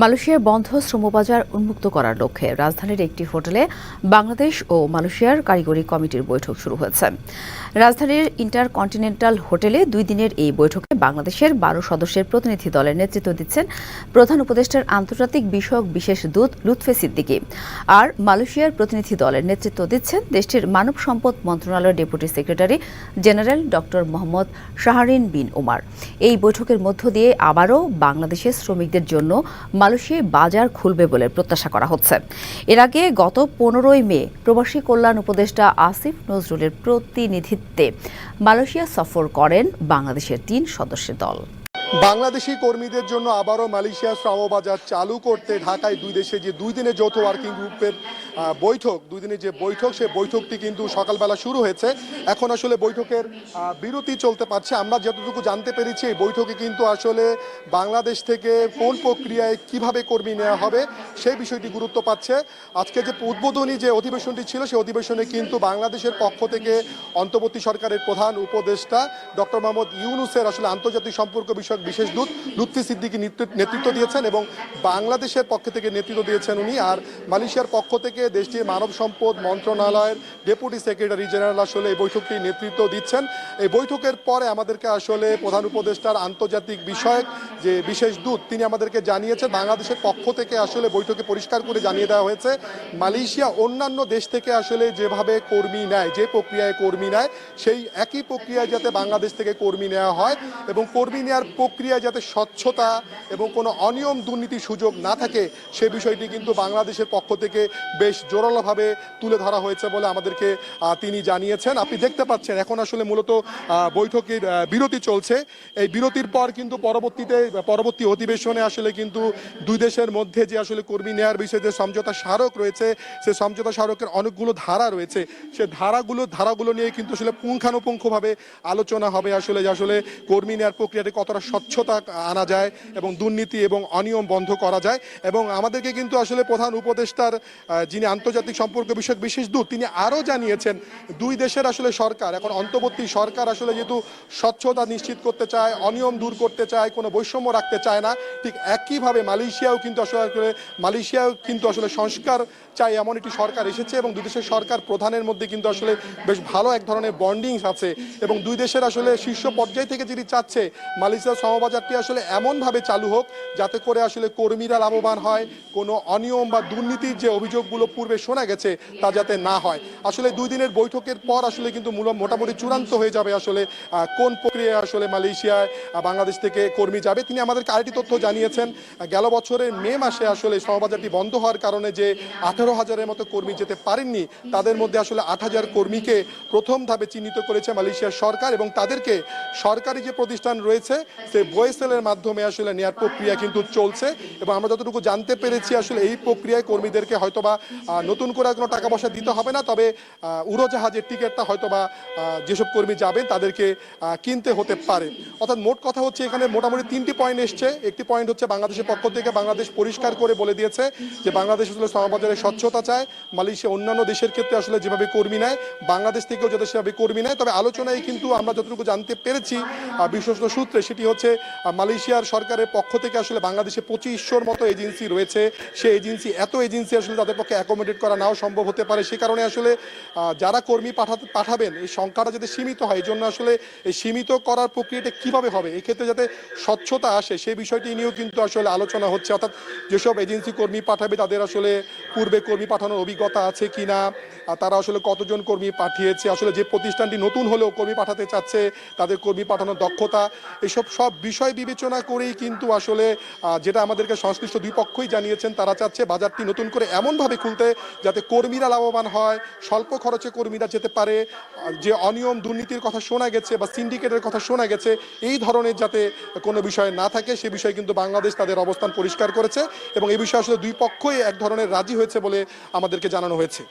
মালয়েশিয়ার বন্ধ শ্রমবাজার উন্মুক্ত করার লক্ষ্যে রাজধানীর একটি হোটেলে বাংলাদেশ ও মালয়েশিয়ার কারিগরি কমিটির বৈঠক শুরু হয়েছে। রাজধানীর ইন্টারকন্টিনেন্টাল হোটেলে দুই দিনের এই বৈঠকে বাংলাদেশের বারো সদস্যের প্রতিনিধি দলের নেতৃত্ব দিচ্ছেন প্রধান উপদেষ্টার আন্তর্জাতিক বিষয়ক বিশেষ দূত লুৎফে সিদ্দিকী। আর মালয়েশিয়ার প্রতিনিধি দলের নেতৃত্ব দিচ্ছেন দেশটির মানব সম্পদ মন্ত্রণালয়ের deputy secretary general doctor Mohammad Shahrin bin Omar এই বৈঠকের মধ্য দিয়ে আবারও বাংলাদেশের শ্রমিকদের জন্য মালয়েশিয়ায় বাজার খুলবে বলে প্রত্যাশা করা হচ্ছে। এর আগে গত পনেরোই মে প্রবাসী কল্যাণ উপদেষ্টা আসিফ নজরুলের প্রতিনিধিত্বে মালয়েশিয়া সফর করেন বাংলাদেশের তিন সদস্যের দল। বাংলাদেশি কর্মীদের জন্য আবারও মালয়েশিয়ার শ্রমবাজার চালু করতে ঢাকায় দুই দেশে যে দুই দিনের যৌথ ওয়ার্কিং গ্রুপের বৈঠক, দুই দিনের যে বৈঠক সেই বৈঠকটি কিন্তু সকালবেলা শুরু হয়েছে। এখন আসলে বৈঠকের বিরতি চলতে পারছে। আমরা যতটুকু জানতে পেরেছি, এই বৈঠকে কিন্তু আসলে বাংলাদেশ থেকে কোন প্রক্রিয়ায় কীভাবে কর্মী নেওয়া হবে, সেই বিষয়টি গুরুত্ব পাচ্ছে। আজকে যে উদ্বোধনী যে অধিবেশনটি ছিল সেই অধিবেশনে কিন্তু বাংলাদেশের পক্ষ থেকে অন্তর্বর্তী সরকারের প্রধান উপদেষ্টা ডক্টর মোহাম্মদ ইউনুসের আসলে আন্তর্জাতিক সম্পর্ক বিষয়ক বিশেষ দূত, লুৎফি সিদ্দিকি নেতৃত্ব দিয়েছেন এবং বাংলাদেশের পক্ষ থেকে নেতৃত্ব দিয়েছেন উনি। আর মালয়েশিয়ার পক্ষ থেকে দেশটির মানব সম্পদ মন্ত্রণালয়ের ডেপুটি সেক্রেটারি জেনারেল আসলে এই বৈঠকটি নেতৃত্ব দিচ্ছেন। এই বৈঠকের পরে আমাদেরকে আসলে প্রধান উপদেষ্টার আন্তর্জাতিক বিষয়ক যে বিশেষ দূত, তিনি আমাদেরকে জানিয়েছেন, বাংলাদেশের পক্ষ থেকে আসলে বৈঠকে পরিষ্কার করে জানিয়ে দেওয়া হয়েছে, মালয়েশিয়া অন্যান্য দেশ থেকে আসলে যেভাবে কর্মী নেয়, যে প্রক্রিয়ায় কর্মী নেয়, সেই একই প্রক্রিয়ায় যাতে বাংলাদেশ থেকে কর্মী নেওয়া হয় এবং কর্মী নেওয়ার প্রক্রিয়ায় যাতে স্বচ্ছতা এবং কোনো অনিয়ম দুর্নীতির সুযোগ না থাকে, সে বিষয়টি কিন্তু বাংলাদেশের পক্ষ থেকে বেশ জোরালোভাবে তুলে ধরা হয়েছে বলে আমাদেরকে তিনি জানিয়েছেন। আপনি দেখতে পাচ্ছেন, এখন আসলে মূলত বৈঠকের বিরতি চলছে। এই বিরতির পর কিন্তু পরবর্তীতে, পরবর্তী অধিবেশনে আসলে কিন্তু দুই দেশের মধ্যে যে আসলে কর্মী নেয়ার বিষয়ে যে সমঝোতা স্মারক রয়েছে, সে সমঝোতা স্মারকের অনেকগুলো ধারা রয়েছে। সে ধারাগুলো ধারাগুলো নিয়ে কিন্তু আসলে পুঙ্খানুপুঙ্খভাবে আলোচনা হবে আসলে যে আসলে কর্মী নেয়ার প্রক্রিয়াতে কতটা স্বচ্ছতা আনা যায় এবং দুর্নীতি এবং অনিয়ম বন্ধ করা যায় এবং আমাদেরকে কিন্তু আসলে প্রধান উপদেষ্টার যিনি আন্তর্জাতিক সম্পর্ক বিষয়ক বিশেষ দূত, তিনি আরও জানিয়েছেন, দুই দেশের আসলে সরকার, এখন অন্তর্বর্তী সরকার আসলে যেহেতু স্বচ্ছতা নিশ্চিত করতে চায়, অনিয়ম দূর করতে চায়, কোনো বৈষম্য রাখতে চায় না, ঠিক একইভাবে মালয়েশিয়াও কিন্তু আসলে মালয়েশিয়াও কিন্তু আসলে সংস্কার চাই এমন একটি সরকার এসেছে এবং দুই দেশের সরকার প্রধানের মধ্যে কিন্তু আসলে বেশ ভালো এক ধরনের বন্ডিংস আছে এবং দুই দেশের আসলে শীর্ষ পর্যায় থেকে যেটি চাচ্ছে, মালয়েশিয়ার সমবাজারটি আসলে এমনভাবে চালু হোক যাতে করে আসলে কর্মীরা লাভবান হয়। কোনো অনিয়ম বা দুর্নীতির যে অভিযোগগুলো পূর্বে শোনা গেছে, তা যাতে না হয়। আসলে দুই দিনের বৈঠকের পর আসলে কিন্তু মূল মোটামুটি চূড়ান্ত হয়ে যাবে আসলে কোন প্রক্রিয়ায় আসলে মালয়েশিয়ায় বাংলাদেশ থেকে কর্মী যাবে। তিনি আমাদেরকে আরেকটি তথ্য জানিয়েছেন গেল বছরের মে মাসে আসলে সহবাজারটি বন্ধ হওয়ার কারণে যে আঠারো হাজারের মতো কর্মী যেতে পারেননি, তাদের মধ্যে আসলে আট হাজার কর্মীকে প্রথম ধাপে চিহ্নিত করেছে মালয়েশিয়ার সরকার এবং তাদেরকে সরকারি যে প্রতিষ্ঠান রয়েছে, সে বয়েসেলের মাধ্যমে আসলে নেয়ার প্রক্রিয়া কিন্তু চলছে এবং আমরা যতটুকু জানতে পেরেছি আসলে এই প্রক্রিয়ায় কর্মীদেরকে হয়তোবা নতুন করে কোনো টাকা পয়সা দিতে হবে না, তবে উড়োজাহাজের টিকিটটা হয়তোবা যেসব কর্মী যাবেন তাদেরকে কিনতে হতে পারে। অর্থাৎ মোট কথা হচ্ছে এখানে মোটামুটি তিনটি পয়েন্ট এসছে। একটি পয়েন্ট হচ্ছে বাংলাদেশের পক্ষ থেকে বাংলাদেশ পরিষ্কার করে বলে দিয়েছে যে বাংলাদেশ আসলে শ্রমবাজারে স্বচ্ছতা চায়, মালয়েশিয়া অন্যান্য দেশের ক্ষেত্রে আসলে যেভাবে কর্মী নেয়, বাংলাদেশ থেকেও যাতে সেভাবে কর্মী নেয়। তবে আলোচনায় কিন্তু আমরা যতটুকু জানতে পেরেছি বিশ্বস্ত সূত্রে সেটি হচ্ছে আহ, মালয়েশিয়ার সরকারের পক্ষ থেকে আসলে বাংলাদেশে পঁচিশশোর মতো এজেন্সি রয়েছে। সেই এজেন্সি এত এজেন্সি আসলে তাদের পক্ষে অ্যাকোমোডেট করা নাও সম্ভব হতে পারে। সে কারণে আসলে যারা কর্মী পাঠাতে পাঠাবেন এই সংখ্যাটা যাতে সীমিত হয় এই জন্য আসলে এই সীমিত করার প্রক্রিয়াটা কীভাবে হবে এক্ষেত্রে যাতে স্বচ্ছতা আসে সেই বিষয়টি নিয়েও কিন্তু আসলে আলোচনা হচ্ছে। অর্থাৎ যেসব এজেন্সি কর্মী পাঠাবে তাদের আসলে পূর্বে কর্মী পাঠানোর অভিজ্ঞতা আছে কিনা আহ, তারা আসলে কতজন কর্মী পাঠিয়েছে আসলে যে প্রতিষ্ঠানটি নতুন হলেও কর্মী পাঠাতে চাচ্ছে তাদের কর্মী পাঠানোর দক্ষতা এসব সব বিষয় বিবেচনা করেই কিন্তু আসলে যেটা আমাদেরকে সংশ্লিষ্ট দুই পক্ষই জানিয়েছেন, তারা চাচ্ছে বাজারটি নতুন করে এমনভাবে খুলতে যাতে কর্মীরা লাভবান হয়, স্বল্প খরচে কর্মীরা যেতে পারে, যে অনিয়ম, দুর্নীতির কথা শোনা গেছে বা সিন্ডিকেটের কথা শোনা গেছে, এই ধরনের যাতে কোনো বিষয় না থাকে, সে বিষয়ে কিন্তু বাংলাদেশ তাদের অবস্থান পরিষ্কার করেছে এবং এই বিষয়ে আসলে দুই পক্ষই এক ধরনের রাজি হয়েছে বলে আমাদেরকে জানানো হয়েছে।